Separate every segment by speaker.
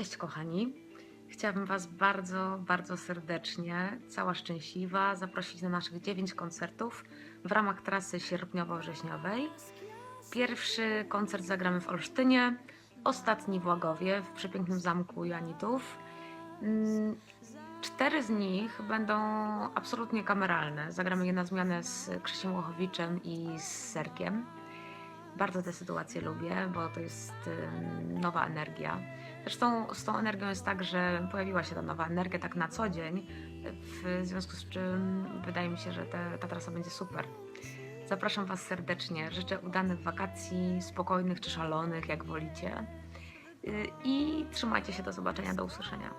Speaker 1: Cześć kochani. Chciałabym Was bardzo, bardzo serdecznie, cała szczęśliwa, zaprosić na naszych 9 koncertów w ramach trasy sierpniowo-wrześniowej. Pierwszy koncert zagramy w Olsztynie, ostatni w Łagowie, w przepięknym zamku Janitów. Mm, Cztery z nich będą absolutnie kameralne. Zagramy je na zmianę z Krzysiem Łochowiczem i z Serkiem. Bardzo tę sytuację lubię, bo to jest nowa energia. Zresztą z tą energią jest tak, że pojawiła się ta nowa energia tak na co dzień, w związku z czym wydaje mi się, że te, ta trasa będzie super. Zapraszam Was serdecznie. Życzę udanych wakacji, spokojnych czy szalonych, jak wolicie. Y, I trzymajcie się, do zobaczenia, do usłyszenia.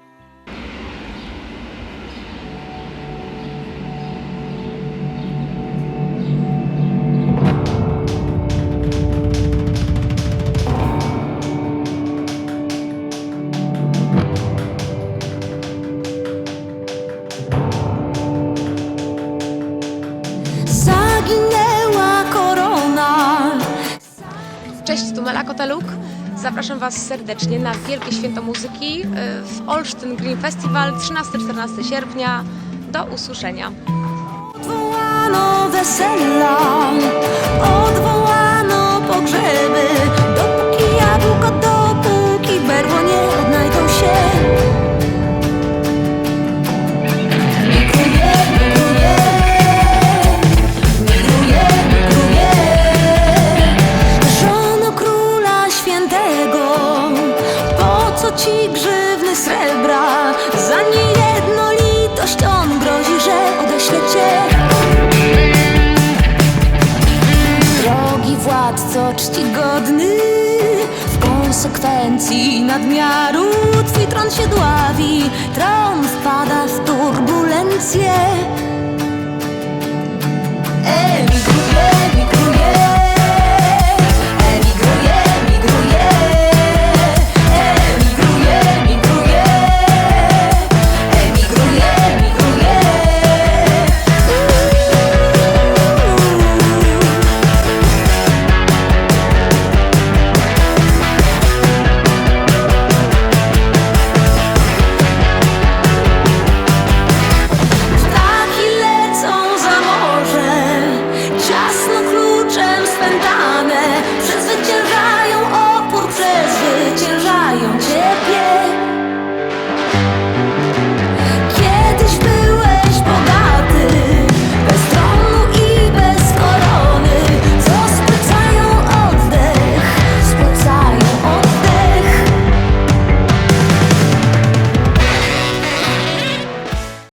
Speaker 2: Cześć, tu Mela Koteluk. Zapraszam Was serdecznie na Wielkie Święto Muzyki y, w Olsztyn Green Festival 13-14 sierpnia. Do usłyszenia.
Speaker 3: Odwołano wesela Odwołano co ci grzywny srebra? Za niejednolitość on grozi, że odeśle cię. Drogi władco czcigodny W konsekwencji nadmiaru Twój tron się dławi. Tron wpada w turbulencję